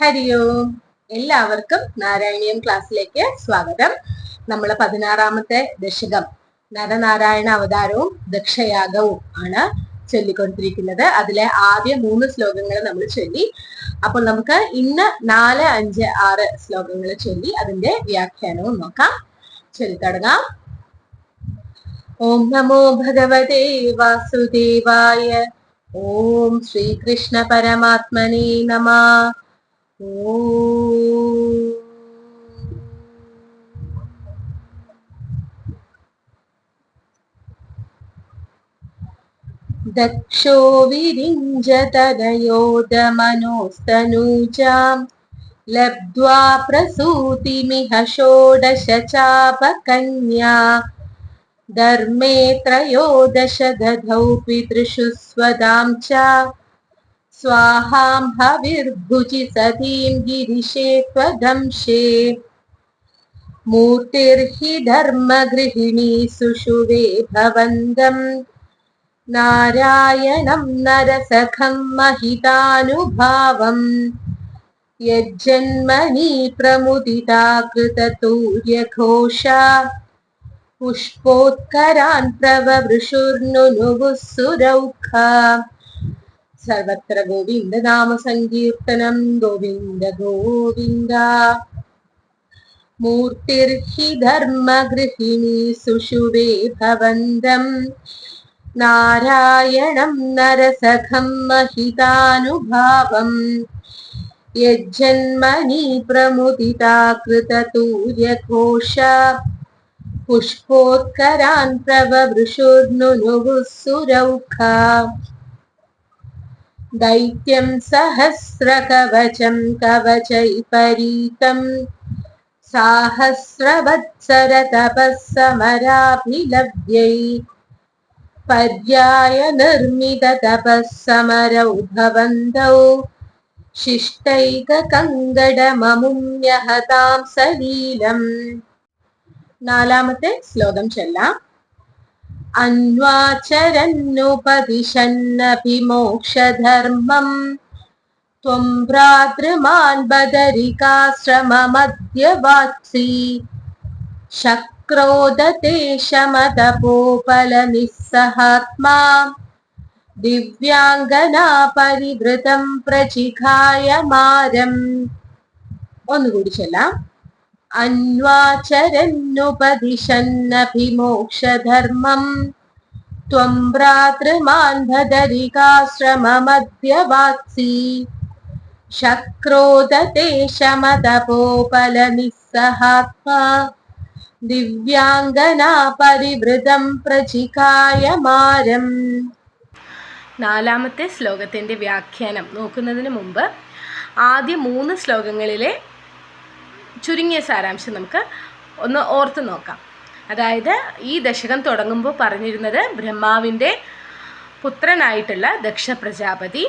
ഹരി ഓം എല്ലാവർക്കും നാരായണീയം ക്ലാസ്സിലേക്ക് സ്വാഗതം. നമ്മൾ പതിനാറാമത്തെ ദശകം നരനാരായണ അവതാരവും ദക്ഷയാഗവും ആണ് ചൊല്ലിക്കൊണ്ടിരിക്കുന്നത്. അതിലെ ആദ്യ മൂന്ന് ശ്ലോകങ്ങൾ നമ്മൾ ചൊല്ലി. അപ്പോൾ നമുക്ക് ഇന്ന് നാല് അഞ്ച് ആറ് ശ്ലോകങ്ങൾ ചൊല്ലി അതിന്റെ വ്യാഖ്യാനവും നോക്കാം. ചൊല്ലിത്തുടങ്ങാം ഓം നമോ ഭഗവതേ വാസുദേവായ. ഓം ശ്രീകൃഷ്ണ പരമാത്മനേ നമ. दक्षो दक्षोविरिञ्जतदयोदमनोस्तनूचां लब्ध्वा प्रसूतिमिह षोडशचापकन्या। धर्मे त्रयोदश दधौ पितृषु स्वदां च स्वाहां हविर्भुजि सतीं गिरिशे त्वदंशे मूर्तिर्हि धर्मगृहिणी सुषुवे भवन्दम् नारायणं नरसखं महितानुभावम् यज्जन्मनि प्रमुदिता कृततूर्यघोषा पुष्पोत्करान् प्रववृषुर्नुनुवुः सुरौखा സർവത്ര ഗോവിന്ദ നാമ സങ്കീർത്തനം ഗോവിന്ദ ഗോവിന്ദ. മൂർത്തിർഹി ധർമ്മഗൃഹിണി സുഷുവേ ഭവന്തം. നാരായണം നരസഖം മഹിതാനുഭാവം. യജ്ജന്മനി പ്രമുദിതാകൃതൂര്യഘോഷ പുഷ്പോത്കരാൻ പ്രവവൃഷുർനുനുസുരൗഖ दैत्यं सहस्रकवचं कवचैपरीतम् साहस्रवत्सरतपः समराभिलभ्यै पर्याय निर्मिततपः समरौ भवन्तौ ശിഷ്ടൈകങ്കടമമുമ്യഹതാം സലീലം നാലാമത്തെ ശ്ലോകം ചൊല്ലാം അന്വാചരന്നുപദിശന്നഭിമോക്ഷധർമ്മം त्वं भ्रातृमान् बदरिकाश्रममध्यवात्सि शक्रोदते शमतपोपलनिस्सहात्मा ദിവ്യാംഗനാ പരിവൃതം പ്രചിഖായമാരം ഒന്നുകൂടി ചൊല്ലാം അന്വാചരന്നുപദിശന്നഭിമോക്ഷധർമ്മം. ത്വം ഭ്രാതൃമാൻ वात्सि ശക്രോദത്തെ ശമതപോപലനിസ്സഹാത്മാ ദിവ്യാംഗനാ പരിവൃതം നാലാമത്തെ ശ്ലോകത്തിന്റെ വ്യാഖ്യാനം നോക്കുന്നതിന് മുമ്പ് ആദ്യ മൂന്ന് ശ്ലോകങ്ങളിലെ ചുരുങ്ങിയ സാരാംശം നമുക്ക് ഒന്ന് ഓർത്ത് നോക്കാം. അതായത് ഈ ദശകം തുടങ്ങുമ്പോൾ പറഞ്ഞിരുന്നത് ബ്രഹ്മാവിന്റെ പുത്രനായിട്ടുള്ള ദക്ഷ പ്രജാപതി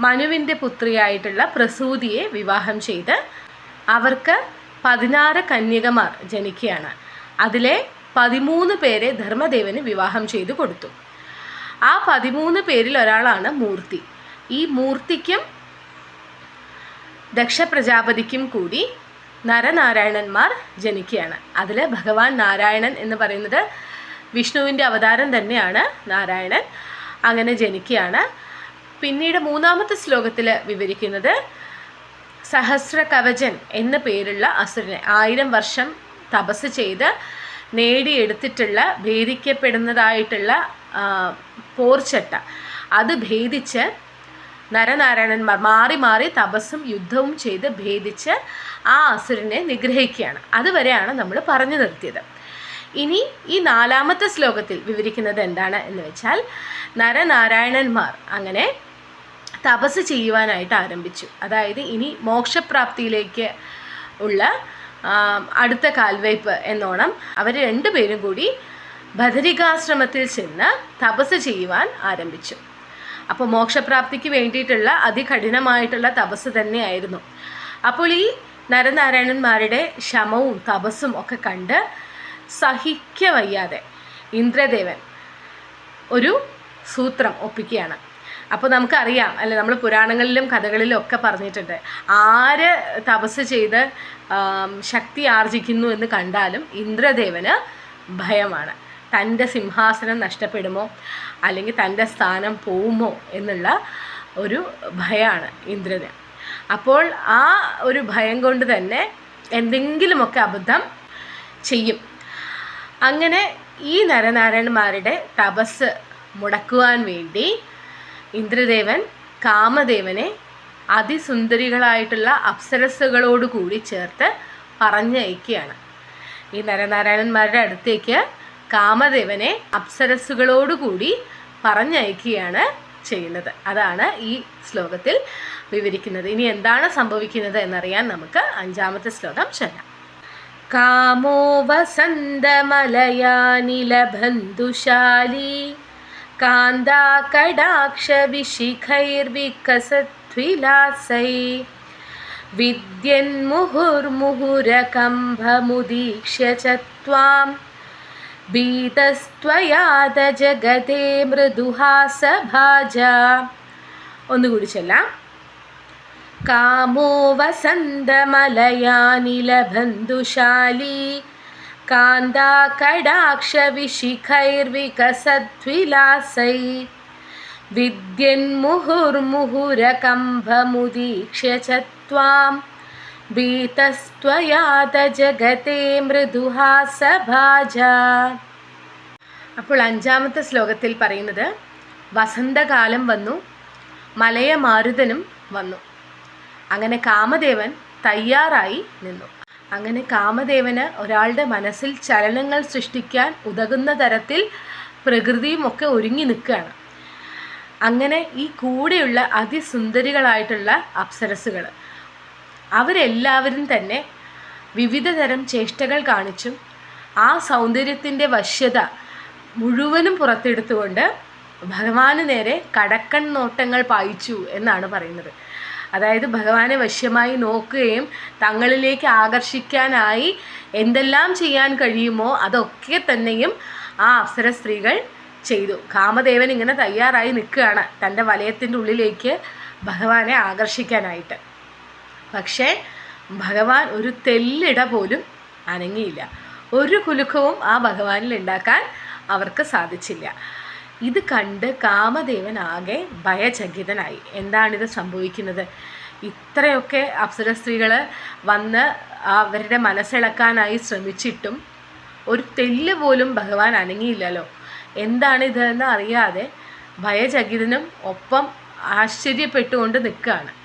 മനുവിന്റെ പുത്രിയായിട്ടുള്ള പ്രസൂതിയെ വിവാഹം ചെയ്ത് അവർക്ക് പതിനാറ് കന്യകമാർ ജനിക്കുകയാണ്. അതിലെ പതിമൂന്ന് പേരെ ധർമ്മദേവന് വിവാഹം ചെയ്തു കൊടുത്തു. ആ പതിമൂന്ന് പേരിൽ ഒരാളാണ് മൂർത്തി. ഈ മൂർത്തിക്കും ദക്ഷ പ്രജാപതിക്കും കൂടി നരനാരായണന്മാർ ജനിക്കുകയാണ്. അതിൽ ഭഗവാൻ നാരായണൻ എന്ന് പറയുന്നത് വിഷ്ണുവിന്റെ അവതാരം തന്നെയാണ് നാരായണൻ. അങ്ങനെ ജനിക്കുകയാണ്. പിന്നീട് മൂന്നാമത്തെ ശ്ലോകത്തിൽ വിവരിക്കുന്നത് സഹസ്ര കവചൻ എന്ന പേരുള്ള അസുരനെ ആയിരം വർഷം തപസ് ചെയ്ത് നേടിയെടുത്തിട്ടുള്ള ഭേദിക്കപ്പെടുന്നതായിട്ടുള്ള പോർച്ചട്ട. അത് ഭേദിച്ച് നരനാരായണന്മാർ മാറി മാറി തപസ്സും യുദ്ധവും ചെയ്ത് ഭേദിച്ച് ആ അസുരനെ നിഗ്രഹിക്കുകയാണ്. അതുവരെയാണ് നമ്മൾ പറഞ്ഞു നിർത്തിയത്. ഇനി ഈ നാലാമത്തെ ശ്ലോകത്തിൽ വിവരിക്കുന്നത് എന്താണ് എന്ന് വെച്ചാൽ നരനാരായണന്മാർ അങ്ങനെ തപസ് ചെയ്യുവാനായിട്ട് ആരംഭിച്ചു. അതായത് ഇനി മോക്ഷപ്രാപ്തിയിലേക്ക് ഉള്ള അടുത്ത കാൽവയ്പ് എന്നോണം അവർ രണ്ടുപേരും കൂടി ബദരികാശ്രമത്തിൽ ചെന്ന് തപസ് ചെയ്യുവാൻ ആരംഭിച്ചു. അപ്പോൾ മോക്ഷപ്രാപ്തിക്ക് വേണ്ടിയിട്ടുള്ള അതികഠിനമായിട്ടുള്ള തപസ് തന്നെയായിരുന്നു. അപ്പോൾ ഈ നരനാരായണന്മാരുടെ ശമവും തപസ്സും ഒക്കെ കണ്ട് സഹിക്ക വയ്യാതെ ഇന്ദ്രദേവൻ ഒരു സൂത്രം ഒപ്പിക്കുകയാണ്. അപ്പോൾ നമുക്കറിയാം അല്ലെ നമ്മൾ പുരാണങ്ങളിലും കഥകളിലും ഒക്കെ പറഞ്ഞിട്ടുണ്ട് ആര് തപസ് ചെയ്ത് ശക്തി ആർജിക്കുന്നു എന്ന് കണ്ടാലും ഇന്ദ്രദേവന് ഭയമാണ്. തന്റെ സിംഹാസനം നഷ്ടപ്പെടുമോ? അല്ലെങ്കിൽ തന്റെ സ്ഥാനം പോവുമോ എന്നുള്ള ഒരു ഭയമാണ് ഇന്ദ്രന്. അപ്പോൾ ആ ഒരു ഭയം കൊണ്ട് തന്നെ എന്തെങ്കിലുമൊക്കെ അബദ്ധം ചെയ്യും. അങ്ങനെ ഈ നരനാരായണന്മാരുടെ തപസ് മുടക്കുവാൻ വേണ്ടി ഇന്ദ്രദേവൻ കാമദേവനെ അതിസുന്ദരികളായിട്ടുള്ള അപ്സരസ്സുകളോട് കൂടി ചേർത്ത് പറഞ്ഞയക്കുകയാണ്. ഈ നരനാരായണന്മാരുടെ അടുത്തേക്ക് കാമദേവനെ അപ്സരസുകളോടുകൂടി പറഞ്ഞയക്കുകയാണ് ചെയ്യുന്നത്. അതാണ് ഈ ശ്ലോകത്തിൽ വിവരിക്കുന്നത്. ഇനി എന്താണ് സംഭവിക്കുന്നത് എന്നറിയാൻ നമുക്ക് അഞ്ചാമത്തെ ശ്ലോകം ചെല്ലാം കാമോ വസന്തമലയാനിലബന്ധുശാലി കാന്താകടാക്ഷവിശിഖൈർവികസത്വിലാസൈ വിദ്യന്മുഹുർമുഹുരകംഭമുദീക്ഷ്യ ച ഭീതസ്ത്വയാത ജഗതേ മൃദുഹാസഭാജ. ഒന്നുകൂടി ചൊല്ലാം. കാമോ വസന്തമലയാനിലബന്ധുശാലീ. കാന്താകടാക്ഷവിശിഖൈർവികസദ്വിലാസൈ വിദ്യന്മുഹുർമുഹുരകംഭമുദീക്ഷ്യ ച ഭീതസ്ത്വയാത ജഗതേ മൃദുഹാസഭാജ. അപ്പോൾ അഞ്ചാമത്തെ ശ്ലോകത്തിൽ പറയുന്നത് വസന്തകാലം വന്നു മലയ മലയമാരുതനും വന്നു. അങ്ങനെ കാമദേവൻ തയ്യാറായി നിന്നു. അങ്ങനെ കാമദേവന് ഒരാളുടെ മനസ്സിൽ ചലനങ്ങൾ സൃഷ്ടിക്കാൻ ഉതകുന്ന തരത്തിൽ പ്രകൃതിയും ഒക്കെ ഒരുങ്ങി നിൽക്കുകയാണ്. അങ്ങനെ ഈ കൂടെയുള്ള അതിസുന്ദരികളായിട്ടുള്ള അപ്സരസുകൾ അവരെല്ലാവരും തന്നെ വിവിധ തരം ചേഷ്ടകൾ കാണിച്ചും ആ സൗന്ദര്യത്തിന്റെ വശ്യത മുഴുവനും പുറത്തെടുത്തുകൊണ്ട് ഭഗവാന് നേരെ കടക്കൺ നോട്ടങ്ങൾ പായിച്ചു എന്നാണ് പറയുന്നത്. അതായത് ഭഗവാനെ വശ്യമായി നോക്കുകയും തങ്ങളിലേക്ക് ആകർഷിക്കാനായി എന്തെല്ലാം ചെയ്യാൻ കഴിയുമോ അതൊക്കെ തന്നെയും ആ അപ്സര സ്ത്രീകൾ ചെയ്തു. കാമദേവൻ ഇങ്ങനെ തയ്യാറായി നിൽക്കുകയാണ് തന്റെ വലയത്തിന്റെ ഉള്ളിലേക്ക് ഭഗവാനെ ആകർഷിക്കാനായിട്ട്. പക്ഷേ ഭഗവാൻ ഒരു തെല്ലിട പോലും അനങ്ങിയില്ല. ഒരു കുലുക്കവും ആ ഭഗവാനിൽ ഉണ്ടാക്കാൻ അവർക്ക് സാധിച്ചില്ല. ഇത് കണ്ട് കാമദേവൻ ആകെ ഭയചകിതനായി. എന്താണിത് സംഭവിക്കുന്നത്? ഇത്രയൊക്കെ അപ്സര സ്ത്രീകൾ വന്ന് അവരുടെ മനസ്സിളക്കാനായി ശ്രമിച്ചിട്ടും ഒരു തെല്ല് പോലും ഭഗവാൻ അനങ്ങിയില്ലല്ലോ. എന്താണിതെന്ന് അറിയാതെ ഭയചകിതനും ഒപ്പം ആശ്ചര്യപ്പെട്ടുകൊണ്ട് നിൽക്കുകയാണ്.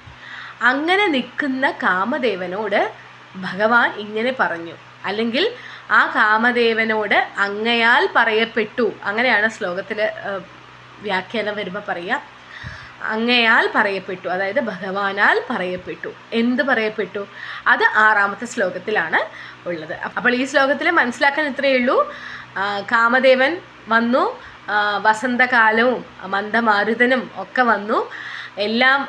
അങ്ങനെ നിൽക്കുന്ന കാമദേവനോട് ഭഗവാൻ ഇങ്ങനെ പറഞ്ഞു. അല്ലെങ്കിൽ ആ കാമദേവനോട് അങ്ങയാൽ പറയപ്പെട്ടു. അങ്ങനെയാണ് ശ്ലോകത്തിൽ വ്യാഖ്യാനം വരുമ്പോൾ പറയുക അങ്ങയാൽ പറയപ്പെട്ടു. അതായത് ഭഗവാനാൽ പറയപ്പെട്ടു. എന്ത് പറയപ്പെട്ടു? അത് ആറാമത്തെ ശ്ലോകത്തിലാണ് ഉള്ളത്. അപ്പോൾ ഈ ശ്ലോകത്തിൽ മനസ്സിലാക്കാൻ ഇത്രയേ ഉള്ളൂ. കാമദേവൻ വന്നു. വസന്തകാലവും മന്ദമാരുതനും ഒക്കെ വന്നു. എല്ലാം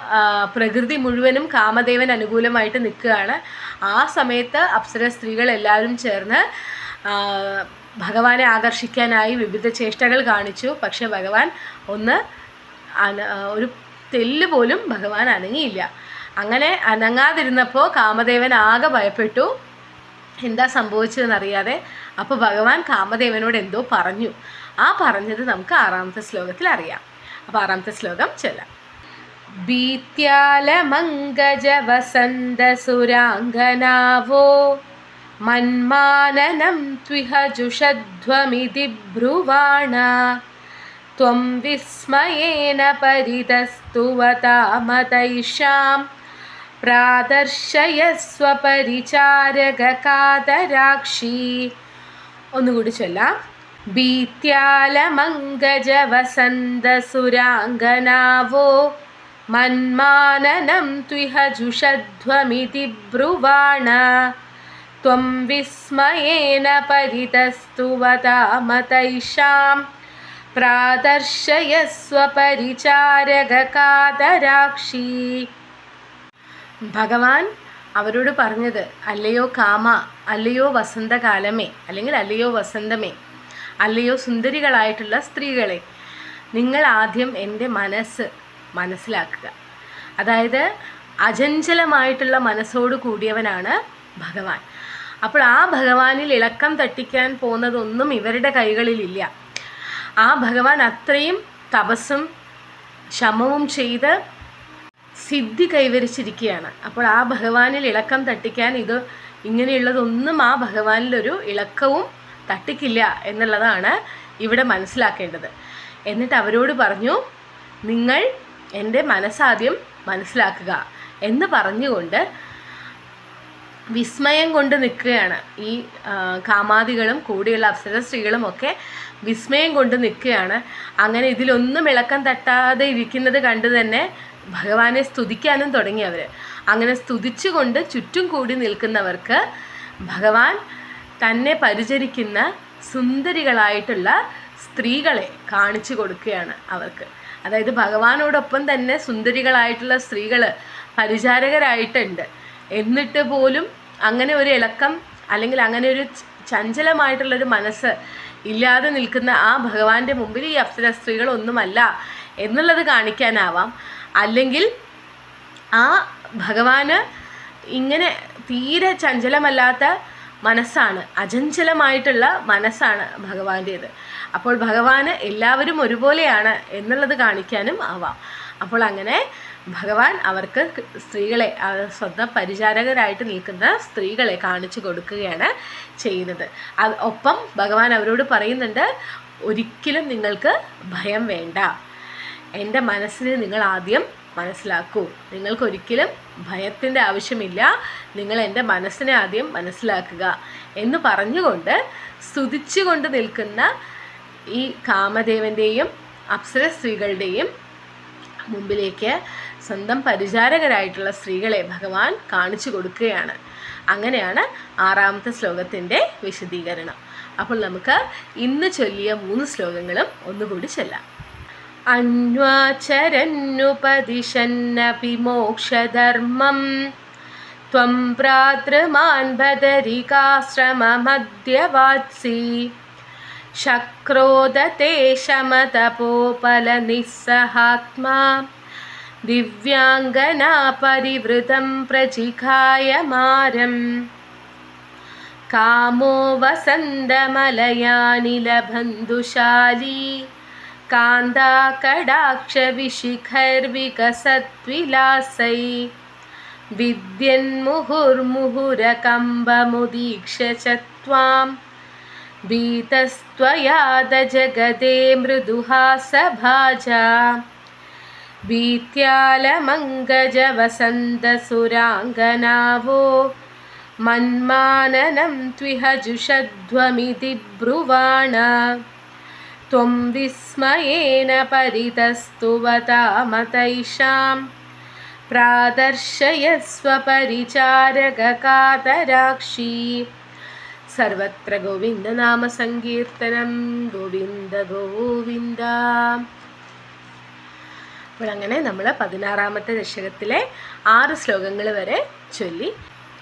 പ്രകൃതി മുഴുവനും കാമദേവൻ അനുകൂലമായിട്ട് നിൽക്കുകയാണ്. ആ സമയത്ത് അപ്സര സ്ത്രീകൾ എല്ലാവരും ചേർന്ന് ഭഗവാനെ ആകർഷിക്കാനായി വിവിധ ചേഷ്ടകൾ കാണിച്ചു. പക്ഷെ ഭഗവാൻ ഒന്ന് ഒരു തെല്ല് പോലും ഭഗവാൻ അനങ്ങിയില്ല. അങ്ങനെ അനങ്ങാതിരുന്നപ്പോൾ കാമദേവൻ ആകെ ഭയപ്പെട്ടു. എന്താ സംഭവിച്ചതെന്നറിയാതെ അപ്പോൾ ഭഗവാൻ കാമദേവനോട് എന്തോ പറഞ്ഞു. ആ പറഞ്ഞത് നമുക്ക് ആറാമത്തെ ശ്ലോകത്തിൽ അറിയാം. അപ്പോൾ ആറാമത്തെ ശ്ലോകം ചൊല്ലാം. ഭീത്യാലമങ്കജവസന്തസുരാംഗനാവോ മന്മാനനം ത്വിഹ ജുഷധ്വമിതി ബ്രുവാണ त्वं विस्मयेन परितस्तुवतामतैषां പ്രാദർശയസ്വ പരിചാരകാതരാക്ഷി ഒന്നുകൂടി ചൊല്ലാം ഭീത്യാലമങ്കജവസന്തസുരാംഗനാവോ മന്മാനനം ത്വിഹ ജുഷധ്വമിതി ബ്രുവാണ त्वं विस्मयेन परितस्तुवतामतैषां പ്രാദർശയസ്വ പരിചാരകാതരാക്ഷി ഭഗവാൻ അവരോട് പറഞ്ഞത് അല്ലയോ കാമ അല്ലയോ വസന്തകാലമേ അല്ലെങ്കിൽ അല്ലയോ വസന്തമേ അല്ലയോ സുന്ദരികളായിട്ടുള്ള സ്ത്രീകളെ നിങ്ങൾ ആദ്യം എൻ്റെ മനസ്സ് മനസ്സിലാക്കുക. അതായത് അചഞ്ചലമായിട്ടുള്ള മനസ്സോട് കൂടിയവനാണ് ഭഗവാൻ. അപ്പോൾ ആ ഭഗവാനിൽ ഇളക്കം തട്ടിക്കാൻ പോകുന്നതൊന്നും ഇവരുടെ കൈകളിലില്ല. ആ ഭഗവാൻ അത്രയും തപസ്സും ശമവും ചെയ്ത് സിദ്ധി കൈവരിച്ചിരിക്കുകയാണ്. അപ്പോൾ ആ ഭഗവാനിൽ ഇളക്കം തട്ടിക്കാൻ ഇത് ഇങ്ങനെയുള്ളതൊന്നും ആ ഭഗവാനിലൊരു ഇളക്കവും തട്ടിക്കില്ല എന്നുള്ളതാണ് ഇവിടെ മനസ്സിലാക്കേണ്ടത്. എന്നിട്ട് അവരോട് പറഞ്ഞു നിങ്ങൾ എന്റെ മനസ്സാദ്യം മനസ്സിലാക്കുക എന്ന് പറഞ്ഞുകൊണ്ട് വിസ്മയം കൊണ്ട് നിൽക്കുകയാണ്. ഈ കാമാദികളും കൂടിയുള്ള അപ്സര സ്ത്രീകളും ഒക്കെ വിസ്മയം കൊണ്ട് നിൽക്കുകയാണ്. അങ്ങനെ ഇതിലൊന്നും ഇളക്കം തട്ടാതെ ഇരിക്കുന്നത് കണ്ട് തന്നെ ഭഗവാനെ സ്തുതിക്കാനും തുടങ്ങി അവർ അങ്ങനെ സ്തുതിച്ചുകൊണ്ട് ചുറ്റും കൂടി നിൽക്കുന്നവർക്ക് ഭഗവാൻ തന്നെ പരിചരിക്കുന്ന സുന്ദരികളായിട്ടുള്ള സ്ത്രീകളെ കാണിച്ചു കൊടുക്കുകയാണ് അവർക്ക്. അതായത് ഭഗവാനോടൊപ്പം തന്നെ സുന്ദരികളായിട്ടുള്ള സ്ത്രീകൾ പരിചാരകരായിട്ടുണ്ട്. എന്നിട്ട് പോലും അങ്ങനെ ഒരു ഇളക്കം അല്ലെങ്കിൽ അങ്ങനെ ഒരു ചഞ്ചലമായിട്ടുള്ളൊരു മനസ്സ് ഇല്ലാതെ നിൽക്കുന്ന ആ ഭഗവാന്റെ മുമ്പിൽ ഈ അപ്സര സ്ത്രീകളൊന്നുമല്ല എന്നുള്ളത് കാണിക്കാനാവാം. അല്ലെങ്കിൽ ആ ഭഗവാന് ഇങ്ങനെ തീരെ ചഞ്ചലമല്ലാത്ത മനസ്സാണ്. അചഞ്ചലമായിട്ടുള്ള മനസ്സാണ് ഭഗവാന്റേത്. അപ്പോൾ ഭഗവാന് എല്ലാവരും ഒരുപോലെയാണ് എന്നുള്ളത് കാണിക്കാനും ആവാം. അപ്പോൾ അങ്ങനെ ഭഗവാൻ അവർക്ക് സ്ത്രീകളെ സ്വന്തം പരിചാരകരായിട്ട് നിൽക്കുന്ന സ്ത്രീകളെ കാണിച്ചു കൊടുക്കുകയാണ് ചെയ്യുന്നത്. ഒപ്പം ഭഗവാൻ അവരോട് പറയുന്നുണ്ട് ഒരിക്കലും നിങ്ങൾക്ക് ഭയം വേണ്ട. എന്റെ മനസ്സിനെ നിങ്ങൾ ആദ്യം മനസ്സിലാക്കൂ. നിങ്ങൾക്കൊരിക്കലും ഭയത്തിന്റെ ആവശ്യമില്ല. നിങ്ങൾ എന്റെ മനസ്സിനെ ആദ്യം മനസ്സിലാക്കുക എന്ന് പറഞ്ഞുകൊണ്ട് സ്തുതിച്ചുകൊണ്ട് നിൽക്കുന്ന ഈ കാമദേവന്റെയും അപ്സര സ്ത്രീകളുടെയും മുമ്പിലേക്ക് സ്വന്തം പരിചാരകരായിട്ടുള്ള സ്ത്രീകളെ ഭഗവാൻ കാണിച്ചു കൊടുക്കുകയാണ്. അങ്ങനെയാണ് ആറാമത്തെ ശ്ലോകത്തിന്റെ വിശദീകരണം. അപ്പോൾ നമുക്ക് ഇന്ന് ചൊല്ലിയ മൂന്ന് ശ്ലോകങ്ങളും ഒന്നുകൂടി ചൊല്ലാം. अन्वाचरन्नुपदिशन्नपि मोक्षधर्मं त्वं भ्रातृमान् बदरिकाश्रममध्यवात्सि शक्रोदते शमतपोपलनिस्सहात्मा दिव्याङ्गना परिवृतं प्रजिघायमारम् कामो वसन्दमलयानिलबन्धुशाली कान्दाकडाक्षविशिखर्विकसत्विलासै। विद्यन्मुहुर्मुहुरकम्बमुदीक्ष्य च त्वां भीतस्त्वयादजगदे मृदुहासभाजा। भीत्यालमङ्गजवसन्तसुराङ्गनावो। मन्माननं त्विहजुषध्वमिति ब्रुवाण। त्वं विस्मयेन परितस्तुवतामतैषां प्रादर्शयस्व परिचारककातराक्षी സർവത്ര ഗോവിന്ദനാമ സങ്കീർത്തനം ഗോവിന്ദ ഗോവിന്ദ അപ്പോൾ അങ്ങനെ നമ്മൾ പതിനാറാമത്തെ ദശകത്തിലെ ആറ് ശ്ലോകങ്ങൾ വരെ ചൊല്ലി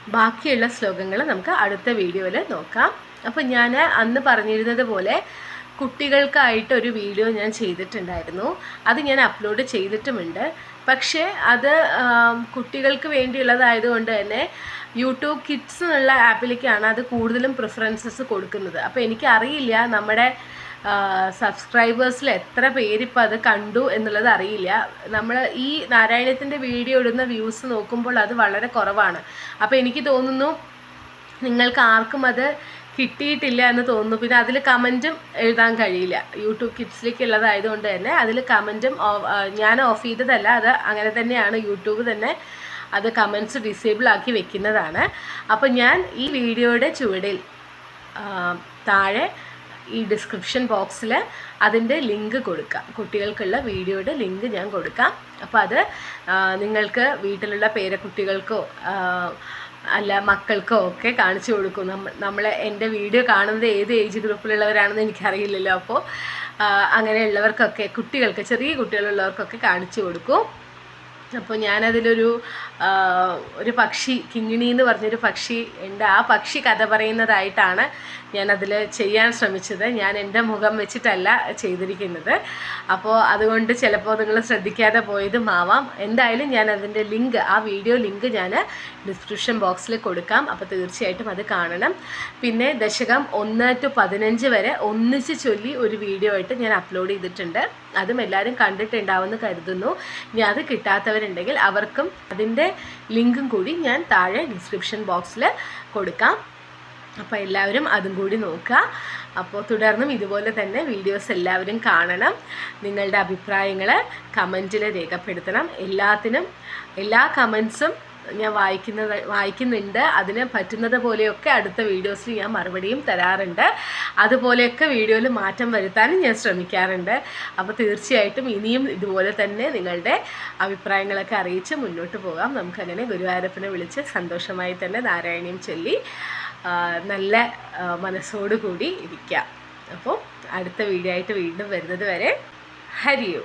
ബാക്കിയുള്ള ശ്ലോകങ്ങൾ നമുക്ക് അടുത്ത വീഡിയോയിൽ നോക്കാം അപ്പോൾ ഞാൻ അന്ന് പറഞ്ഞിരുന്നത് പോലെ കുട്ടികൾക്കായിട്ട് ഒരു വീഡിയോ ഞാൻ ചെയ്തിട്ടുണ്ടായിരുന്നു. അത് ഞാൻ അപ്ലോഡ് ചെയ്തിട്ടുമുണ്ട്. പക്ഷേ അത് കുട്ടികൾക്ക് വേണ്ടിയുള്ളതായതുകൊണ്ട് തന്നെ യൂട്യൂബ് കിഡ്സ് എന്നുള്ള ആപ്പിലേക്കാണ് അത് കൂടുതലും പ്രിഫറൻസസ് കൊടുക്കുന്നത്. അപ്പോൾ എനിക്കറിയില്ല നമ്മുടെ സബ്സ്ക്രൈബേഴ്സിൽ എത്ര പേരിപ്പോൾ അത് കണ്ടു എന്നുള്ളത് അറിയില്ല. നമ്മൾ ഈ നാരായണത്തിന്റെ വീഡിയോ ഇടുന്ന വ്യൂസ് നോക്കുമ്പോൾ അത് വളരെ കുറവാണ്. അപ്പോൾ എനിക്ക് തോന്നുന്നു നിങ്ങൾക്ക് ആർക്കും അത് കിട്ടിയിട്ടില്ല എന്ന് തോന്നുന്നു. പിന്നെ അതിൽ കമന്റും എഴുതാൻ കഴിയില്ല. യൂട്യൂബ് കിഡ്സിലേക്ക് ഉള്ളതായതുകൊണ്ട് തന്നെ അതിൽ കമന്റും ഞാൻ ഓഫ് ചെയ്തതല്ല അത് അങ്ങനെ തന്നെയാണ് യൂട്യൂബ് തന്നെ അത് കമൻസ് ഡിസേബിൾ ആക്കി വെക്കുന്നതാണ്. അപ്പോൾ ഞാൻ ഈ വീഡിയോയുടെ ചുവടിൽ താഴെ ഈ ഡിസ്ക്രിപ്ഷൻ ബോക്സിൽ അതിന്റെ ലിങ്ക് കൊടുക്കാം. കുട്ടികൾക്കുള്ള വീഡിയോയുടെ ലിങ്ക് ഞാൻ കൊടുക്കാം. അപ്പോൾ അത് നിങ്ങൾക്ക് വീട്ടിലുള്ള പേരക്കുട്ടികൾക്കോ അല്ല മക്കൾക്കോ ഒക്കെ കാണിച്ചു കൊടുക്കും. നമ്മൾ നമ്മൾ എന്റെ വീഡിയോ കാണുന്നത് ഏത് ഏജ് ഗ്രൂപ്പിലുള്ളവരാണെന്ന് എനിക്കറിയില്ലല്ലോ. അപ്പോൾ അങ്ങനെയുള്ളവർക്കൊക്കെ കുട്ടികൾക്ക് ചെറിയ കുട്ടികളുള്ളവർക്കൊക്കെ കാണിച്ചു കൊടുക്കും. അപ്പോൾ ഞാനതിലൊരു ഒരു പക്ഷി കിങ്ങിണി എന്ന് പറഞ്ഞൊരു പക്ഷി ഉണ്ട്. ആ പക്ഷി കഥ പറയുന്നതായിട്ടാണ് ഞാനതിൽ ചെയ്യാൻ ശ്രമിച്ചത്. ഞാൻ എന്റെ മുഖം വെച്ചിട്ടല്ല ചെയ്തിരിക്കുന്നത്. അപ്പോൾ അതുകൊണ്ട് ചിലപ്പോൾ നിങ്ങൾ ശ്രദ്ധിക്കാതെ പോയതും ആവാം എന്തായാലും ഞാൻ അതിന്റെ ലിങ്ക് ആ വീഡിയോ ലിങ്ക് ഞാൻ ഡിസ്ക്രിപ്ഷൻ ബോക്സിൽ കൊടുക്കാം. അപ്പോൾ തീർച്ചയായിട്ടും അത് കാണണം. പിന്നെ ദശകം ഒന്ന് ടു പതിനഞ്ച് വരെ ഒന്നിച്ച് ചൊല്ലി ഒരു വീഡിയോ ആയിട്ട് ഞാൻ അപ്ലോഡ് ചെയ്തിട്ടുണ്ട്. അതും എല്ലാവരും കണ്ടിട്ടുണ്ടാവുമെന്ന് കരുതുന്നു. ഇനി അത് കിട്ടാത്തവരുണ്ടെങ്കിൽ അവർക്കും അതിന്റെ ലിങ്കും കൂടി ഞാൻ താഴെ ഡിസ്ക്രിപ്ഷൻ ബോക്സിൽ കൊടുക്കാം. അപ്പോൾ എല്ലാവരും അതും കൂടി നോക്കുക. അപ്പോൾ തുടർന്നും ഇതുപോലെ തന്നെ വീഡിയോസ് എല്ലാവരും കാണണം. നിങ്ങളുടെ അഭിപ്രായങ്ങൾ കമന്റിൽ രേഖപ്പെടുത്തണം. എല്ലാത്തിനും എല്ലാ കമൻസും ഞാൻ വായിക്കുന്നത് വായിക്കുന്നുണ്ട്. അതിന് പറ്റുന്നത് പോലെയൊക്കെ അടുത്ത വീഡിയോസിൽ ഞാൻ മറുപടിയും തരാറുണ്ട്. അതുപോലെയൊക്കെ വീഡിയോയിൽ മാറ്റം വരുത്താനും ഞാൻ ശ്രമിക്കാറുണ്ട്. അപ്പോൾ തീർച്ചയായിട്ടും ഇനിയും ഇതുപോലെ തന്നെ നിങ്ങളുടെ അഭിപ്രായങ്ങളൊക്കെ അറിയിച്ച് മുന്നോട്ട് പോകാം. നമുക്കങ്ങനെ ഗുരുവായൂരപ്പനെ വിളിച്ച് സന്തോഷമായി തന്നെ നാരായണിയും ചൊല്ലി നല്ല മനസ്സോടുകൂടി കൂടി ഇരിക്കാം. അപ്പോൾ അടുത്ത വീഡിയോ ആയിട്ട് വീണ്ടും വരുന്നത് വരെ ഹരിയോ.